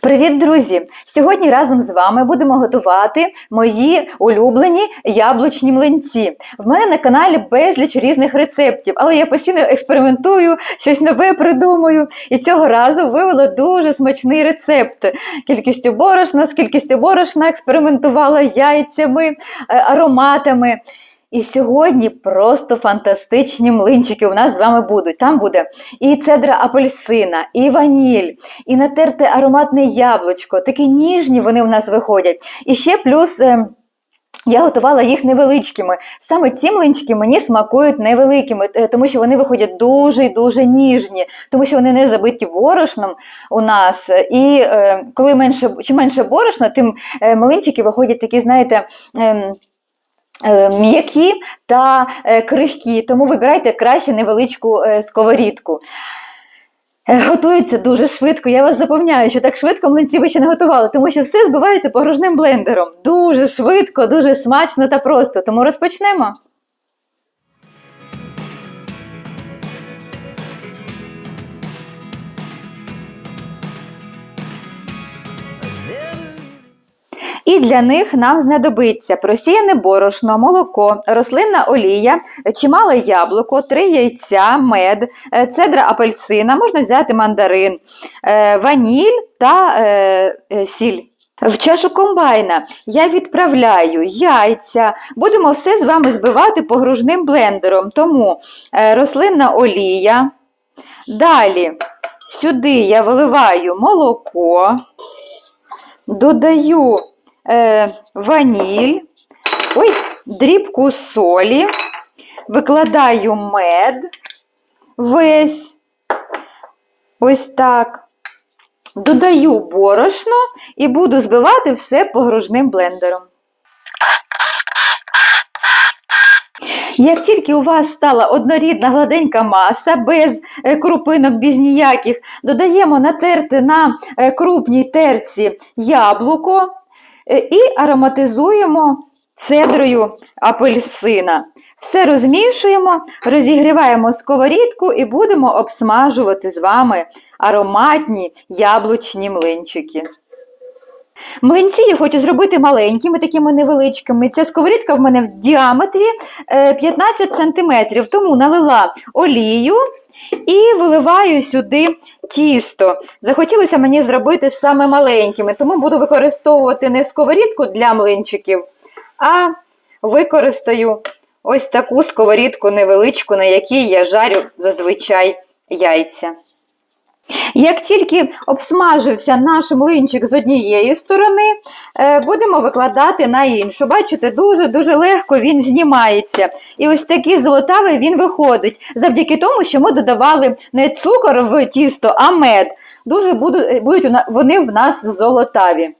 Привіт, друзі! Сьогодні разом з вами будемо готувати мої улюблені яблучні млинці. В мене на каналі безліч різних рецептів, але я постійно експериментую, щось нове придумую. І цього разу вивела дуже смачний рецепт. Кількістю борошна, з кількістю борошна експериментувала яйцями, е, ароматами. І сьогодні просто фантастичні млинчики у нас з вами будуть. Там буде і цедра апельсина, і ваніль, і натерте ароматне яблучко. Такі ніжні вони у нас виходять. І ще плюс. е, Я готувала їх невеличкими. Саме ці млинчики мені смакують невеликими, е, тому що вони виходять дуже і дуже ніжні, тому що вони не забиті борошном у нас. І е, коли менше, чим менше борошна, тим е, млинчики виходять такі, знаєте. е, М'які та е, крихкі, тому вибирайте краще невеличку е, сковорідку. Е, Готується дуже швидко. Я вас запевняю, що так швидко млинці ви ще не готували, тому що все збивається погружним блендером. Дуже швидко, дуже смачно та просто. Тому розпочнемо. І для них нам знадобиться просіяне борошно, молоко, рослинна олія, чимале яблуко, три яйця, мед, е, цедра апельсина, можна взяти мандарин, е, ваніль та е, сіль. В чашу комбайна я відправляю яйця. Будемо все з вами збивати погружним блендером. Тому рослинна олія. Далі сюди я виливаю молоко, додаю ваніль, ой, дрібку солі, викладаю мед весь. Ось так. Додаю борошно і буду збивати все погружним блендером. Як тільки у вас стала однорідна гладенька маса, без е, крупинок, без ніяких, додаємо натерти на е, крупній терці яблуко е, і ароматизуємо цедрою апельсина. Все розмішуємо, розігріваємо сковорідку і будемо обсмажувати з вами ароматні яблучні млинчики. Млинці я хочу зробити маленькими, такими невеличкими. Ця сковорідка в мене в діаметрі е, 15 см, тому налила олію і виливаю сюди тісто. Захотілося мені зробити саме маленькими, тому буду використовувати не сковорідку для млинчиків, а використаю ось таку сковорідку невеличку, на якій я жарю зазвичай яйця. Як тільки обсмажився наш млинчик з однієї сторони, е, будемо викладати на іншу. Бачите, дуже-дуже легко він знімається. І ось такий золотавий він виходить, завдяки тому, що ми додавали не цукор в тісто, а мед. Дуже будуть, будуть вони в нас золотаві.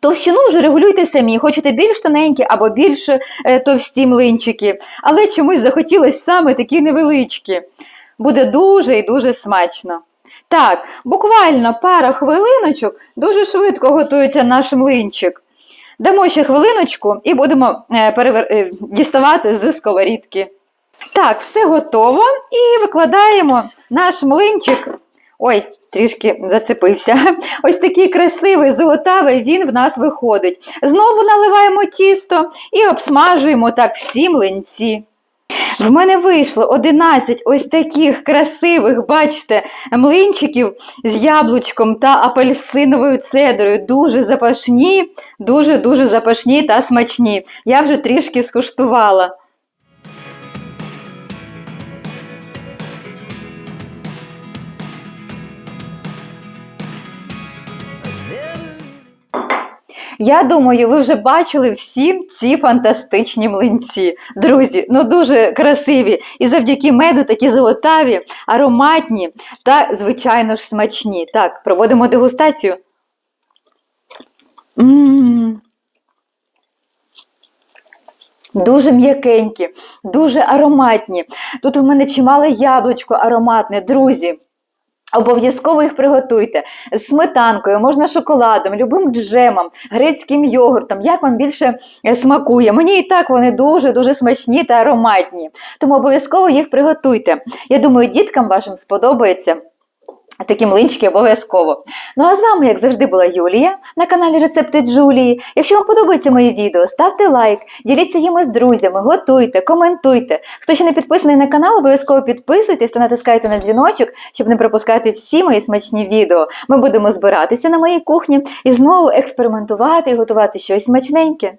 Товщину вже регулюйте самі, хочете більш тоненькі або більш е, товсті млинчики, але чомусь захотілося саме такі невеличкі. Буде дуже і дуже смачно. Так, буквально пара хвилиночок, дуже швидко готується наш млинчик. Дамо ще хвилиночку і будемо е, перевер... е, діставати з сковорідки. Так, все готово. І викладаємо наш млинчик. Ой, трішки зацепився. Ось такий красивий, золотавий він в нас виходить. Знову наливаємо тісто і обсмажуємо так всі млинці. В мене вийшло 11 ось таких красивих, бачите, млинчиків з яблучком та апельсиновою цедрою. Дуже запашні, дуже-дуже запашні та смачні. Я вже трішки скуштувала. Я думаю, ви вже бачили всі ці фантастичні млинці. Друзі, ну дуже красиві. І завдяки меду такі золотаві, ароматні та, звичайно ж, смачні. Так, проводимо дегустацію. М. Дуже м'якенькі, дуже ароматні. Тут у мене чимале яблучко ароматне, друзі. Обов'язково їх приготуйте з сметанкою, можна шоколадом, любим джемом, грецьким йогуртом, як вам більше е, смакує. Мені і так вони дуже-дуже смачні та ароматні. Тому обов'язково їх приготуйте. Я думаю, діткам вашим сподобається. Такі млинчики обов'язково. Ну а з вами, як завжди, була Юлія на каналі Рецепти Джулії. Якщо вам подобається моє відео, ставте лайк, діліться їм з друзями, готуйте, коментуйте. Хто ще не підписаний на канал, обов'язково підписуйтесь та натискайте на дзвіночок, щоб не пропускати всі мої смачні відео. Ми будемо збиратися на моїй кухні і знову експериментувати і готувати щось смачненьке.